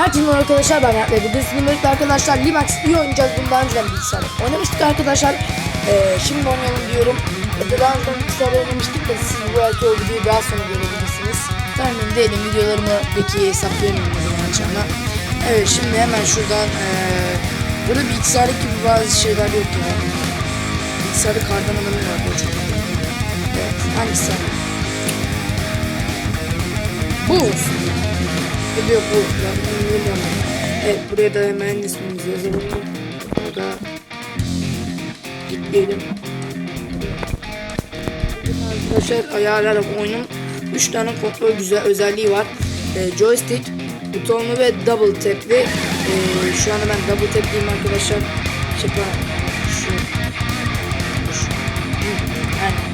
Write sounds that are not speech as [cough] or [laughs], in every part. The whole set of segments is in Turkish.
Herkese merhaba arkadaşlar ben Mert ve bugün birlikte arkadaşlar Limax iyi oynayacağız bunu daha önceden bilgisayar oynamıştık arkadaşlar. Ee, Şimdi oynayalım diyorum. Ee, Daha önceden bilgisayar oynamıştık da siz bu belki o videoyu daha sonra görebilirsiniz. Tahmin değilim videolarımı peki hesaplayamıyorum o zaman açağına Evet şimdi hemen şuradan ee, Burada bilgisayarlık gibi bazı şeyler yok ya. Bilgisayarda kardan adamı var bu çok Evet hangisi? Bu. olsun Yok bu. Evet buraya da hemen ismimizi yazalım. Burada gitmeyelim. Arkadaşlar ayarlayarak oyunun 3 tane kontrol güzel özelliği var. Ee, joystick, butonlu ve double tap'li. Ee, şu anda ben double tap'liyim arkadaşlar. Yapalım. Şu. Şu. Hı, Aynen.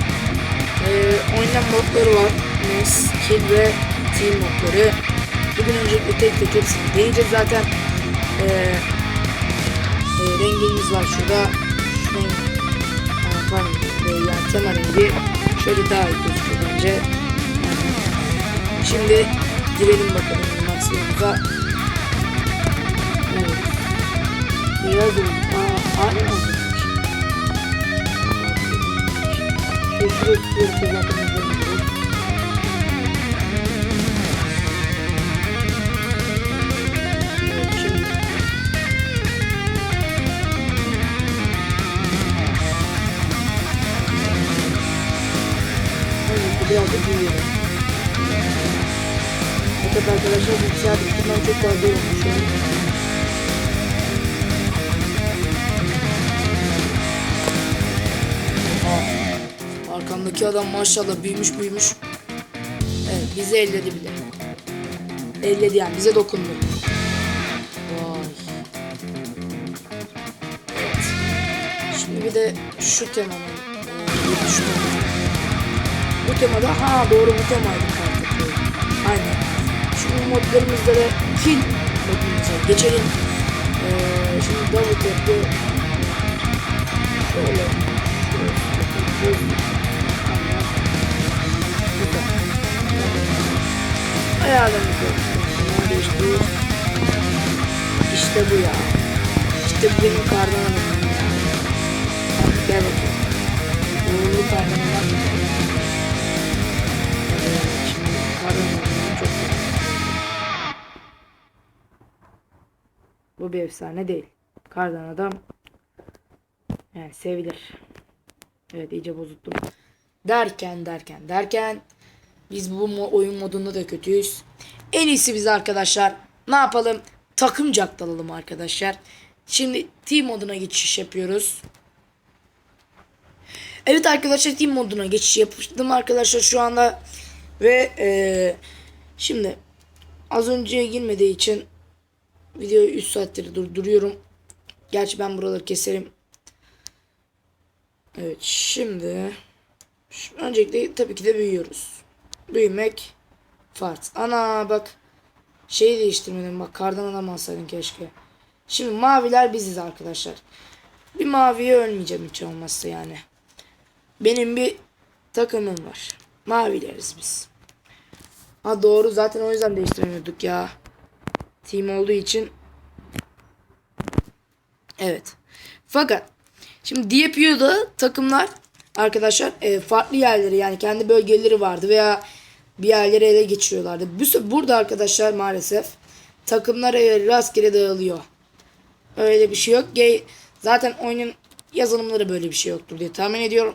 Ee, oyundan modları var. NES, Kid ve Team modları. Bugün öncelikle tek tek hepsini deneyeceğiz zaten. Ee, e, rengimiz var şurada. Şu renk, Aa, pardon, e, yani tema rengi şöyle daha iyi gözüküyor bence. Şimdi girelim bakalım maksimumuza. Evet. Beyaz oldu. Aa, aynı oldu. Şu şuraya tutuyoruz zaten. Fakat arkadaşlar bilgisayar bittiğinden çok fazla. Aa, Arkamdaki adam maşallah büyümüş büyümüş. Evet bizi elledi bile. Elledi yani bize dokundu. Vay. Evet. Şimdi bir de şu temanın e, düşünelim. Bu temada ha doğru bu temaydı kartı. Aynen. Şimdi modlarımızda da kill modumuza geçelim. Ee, şimdi double tap'te şöyle. Ayarlarımızı değiştir. İşte bu ya. İşte bu benim kardan Bu bir efsane değil. Kardan adam yani sevilir. Evet iyice bozuttum. Derken derken derken biz bu oyun modunda da kötüyüz. En iyisi biz arkadaşlar. Ne yapalım? Takımcak dalalım arkadaşlar. Şimdi team moduna geçiş yapıyoruz. Evet arkadaşlar team moduna geçiş yaptım arkadaşlar şu anda. Ve eee, şimdi az önce girmediği için videoyu 3 saattir durduruyorum. Gerçi ben buraları keserim. Evet şimdi şu- öncelikle tabii ki de büyüyoruz. Büyümek farz. Ana bak şeyi değiştirmedim bak kardan adam alsaydın keşke. Şimdi maviler biziz arkadaşlar. Bir maviye ölmeyeceğim hiç olmazsa yani. Benim bir takımım var. Mavileriz biz. Ha doğru zaten o yüzden değiştiremiyorduk ya. Team olduğu için. Evet. Fakat şimdi DPU'da takımlar arkadaşlar e, farklı yerleri yani kendi bölgeleri vardı veya bir yerleri ele geçiriyorlardı. Burada arkadaşlar maalesef takımlar e, rastgele dağılıyor. Öyle bir şey yok. Ge- Zaten oyunun yazılımları böyle bir şey yoktur diye tahmin ediyorum.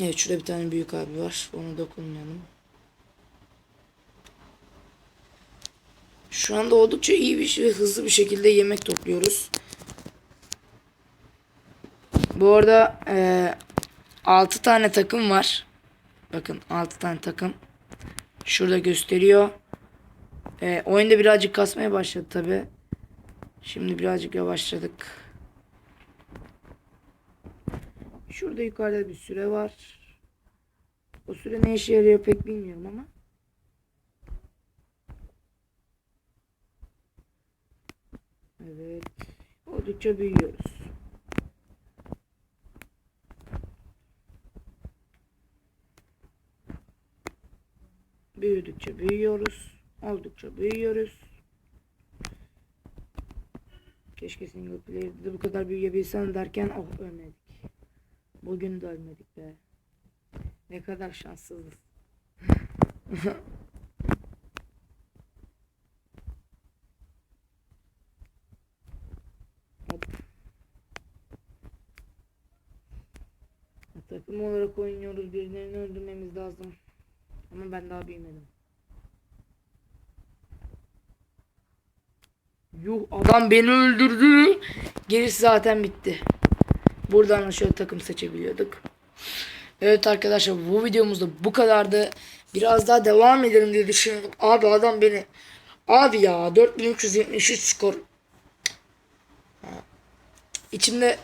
Evet şurada bir tane büyük abi var. Onu dokunmayalım. Şu anda oldukça iyi bir ve hızlı bir şekilde yemek topluyoruz. Bu arada e, 6 tane takım var. Bakın 6 tane takım. Şurada gösteriyor. E, oyunda birazcık kasmaya başladı tabi. Şimdi birazcık yavaşladık. Şurada yukarıda bir süre var. O süre ne işe yarıyor pek bilmiyorum ama. Evet. Oldukça büyüyoruz. Büyüdükçe büyüyoruz. oldukça büyüyoruz. Keşke single player'de de bu kadar büyüyebilsem derken oh ölmedik. Bugün de ölmedik be. Ne kadar şanssızız. [laughs] Takım olarak oynuyoruz. Birilerini öldürmemiz lazım. Ama ben daha büyümedim. Yuh adam beni öldürdü. Gerisi zaten bitti. Buradan da şöyle takım seçebiliyorduk. Evet arkadaşlar bu videomuzda bu kadardı. Biraz daha devam edelim diye düşünüyordum. Abi adam beni Abi ya 4373 skor. İçimde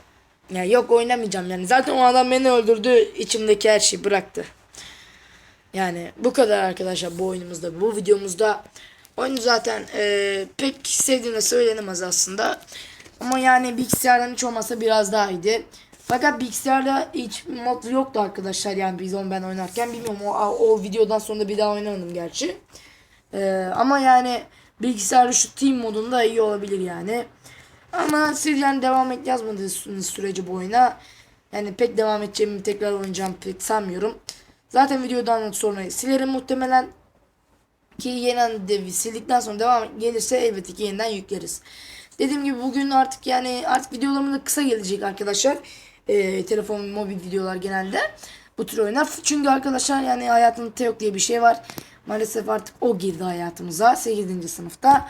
ya yok oynamayacağım yani. Zaten o adam beni öldürdü. İçimdeki her şeyi bıraktı. Yani bu kadar arkadaşlar bu oyunumuzda, bu videomuzda. Oyunu zaten e, pek sevdiğimde söylenemez aslında. Ama yani bilgisayardan hiç olmasa biraz daha iyiydi. Fakat bilgisayarda hiç mod yoktu arkadaşlar yani biz onu ben oynarken bilmiyorum o, o videodan sonra bir daha oynamadım gerçi. E, ama yani bilgisayarda şu team modunda iyi olabilir yani. Ama siz yani devam et yazmadığınız sürece bu oyuna yani pek devam edeceğimi tekrar oynayacağım pek sanmıyorum. Zaten videodan sonra silerim muhtemelen ki yeni devi sildikten sonra devam gelirse elbette ki yeniden yükleriz. Dediğim gibi bugün artık yani artık videolarım da kısa gelecek arkadaşlar. Ee, telefon mobil videolar genelde bu tür oyunlar. Çünkü arkadaşlar yani hayatımda Teok diye bir şey var. Maalesef artık o girdi hayatımıza 8. sınıfta.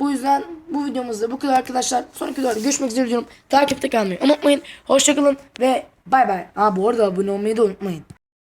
Bu yüzden bu videomuzda bu kadar arkadaşlar. Sonraki videoda görüşmek üzere diyorum. Takipte kalmayı unutmayın. Hoşçakalın ve bay bay. Ha bu arada abone olmayı da unutmayın.